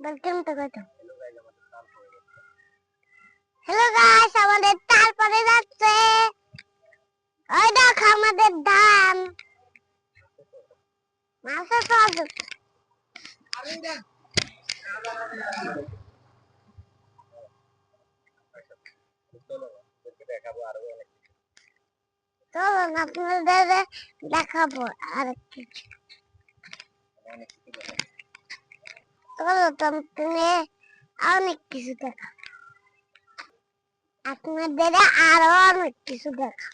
Welcome to কত hello guys আমাদের তারপরে যাচ্ছে। ওই দেখো আমাদের ধান। মাসে তো আছে। চলো আপনাদের দেখাবো আর কিছু তুমি অনেক কিছু দেখা। আপনাদের আরও অনেক কিছু দেখা।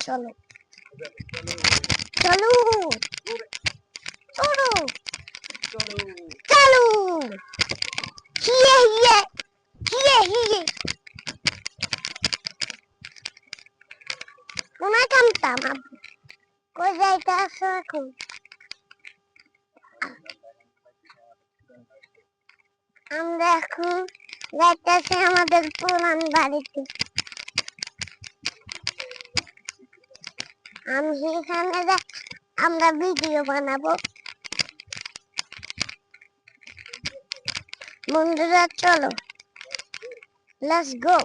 চলো। চলো। চলো। চলো। হিয়ে হিয়ে হিয়ে হিয়ে। মনে কামতাম। কই যাইতে আসো এখন? আমরা এখন যাইতেছি আমাদের পুরান বাড়িতে। আমি সেখানে আমরা ভিডিও বানাবো। বন্ধুরা, চলো। লেটস গো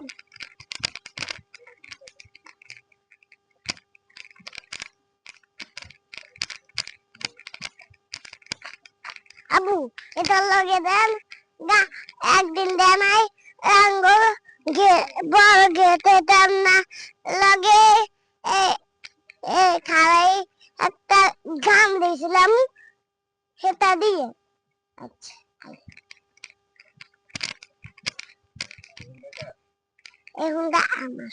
আবু, এটা লগে দেন। একদিন দেন নাই আঙ্গুল গে বড় গেতে দেন না। লগে খালাই একটা গাম দিয়েছিলাম সেটা দিয়ে। আচ্ছা এই হুন্ডা আমার।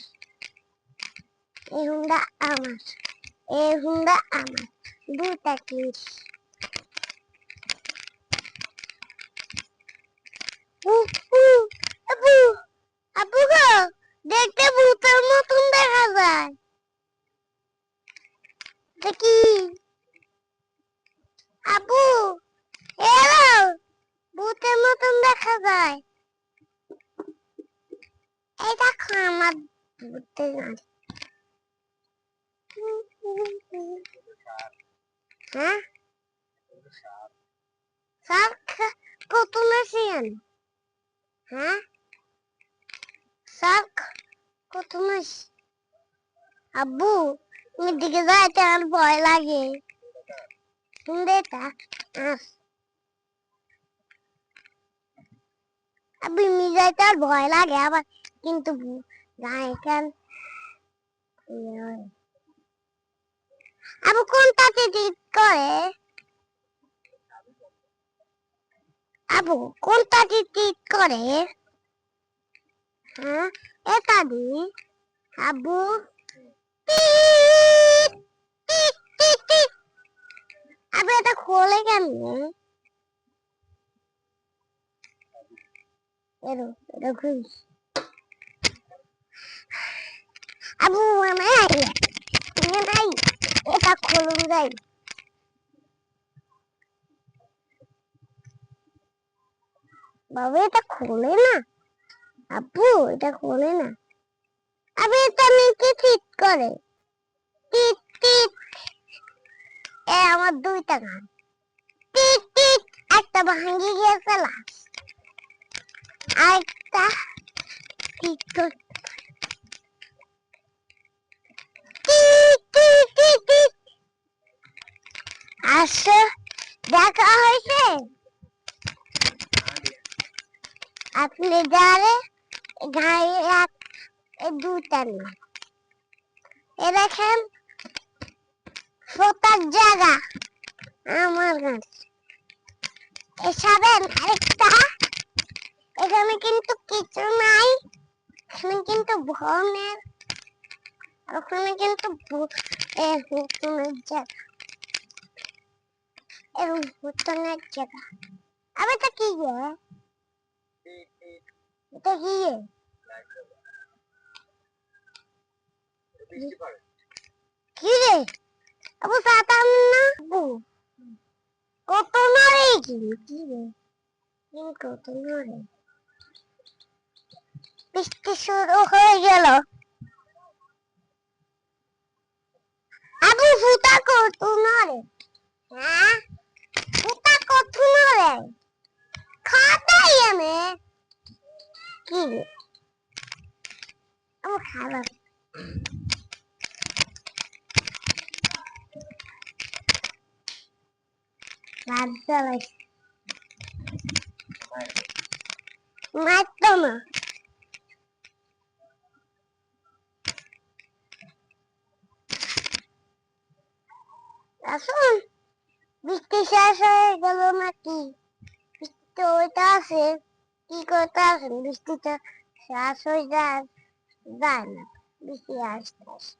এই হুন্ডা আমার। এই হুন্ডা আমার। দুটা কিনছি আপু দেখতে ভূতের মতন দেখা যায়। দেখি। এলো, ভূতের মতন দেখা যায়। এই দেখো আমার ভূতের হ্যাঁ? স্যার কত মেশিন যাইতে আমার ভয় লাগে। আস আব্বু মি যাইতে আর ভয় লাগে, আবার কিন্তু গায়ে কান? আবু কোনটাতে ঠিক করে? আবু, কোনটা কোনটাতে ঠিক করে? হ্যাঁ এটা দি। আবু। আবু, এটা খোলে কেমনে এরো এটা খুলছি। আবু, আমি নাই এটা খুলুন যাই বাবা, এটা খোলে না। আপু, এটা খোলে না। আবে, এটা নাকি ঠিক করে। টিট টিট। এ, আমার দুইটা গান টিট টিট। একটা ভাঙি গিয়েছে লাস্ট আরেকটা টিট টিট। টিট টিট আসো, দেখা হয়েছে আপনি যারে গায়ে এক দুটা নেই এ দেখেন, ফোটার জায়গা আমার কাছে এসবেন আরেকটা। এখানে কিন্তু কিছু নাই। এখানে কিন্তু ভনের ওখানে কিন্তু ভূ- এ হুতুনের জায়গা। এরকম হুতুনের জায়গা। আবে এটা কি গে? এটা কি? কি রে? আবু সাতাম না? আবু। কত নড়ে কি? কি রে? কত নড়ে বৃষ্টি শুরু হয়ে গেল। আবু ফুটা কত নড়ে হ্যাঁ? ফুটা কত নড়ে কি আমার খাবার মারতো না আসুন বৃষ্টি শেষ হয়ে গেল নাকি তো ওইটা আছে, কি করতে আসেন বৃষ্টিতে শ্বাস হয়ে যায় যায় না, বৃষ্টি আসতে আসে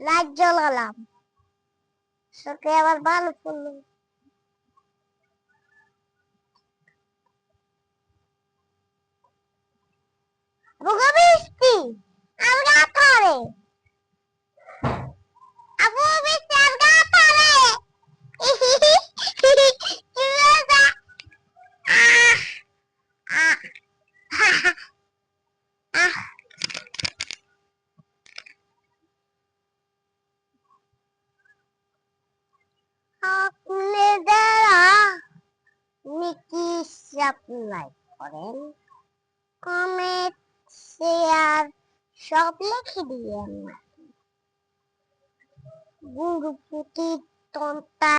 লাইট জ্বালালাম। সকে আবার ভালো পড়ল বৃষ্টি? সাপ্লাই করেন। কমেন্ট শেয়ার সব লিখে দিয়ে গুরুপুটি তন্তা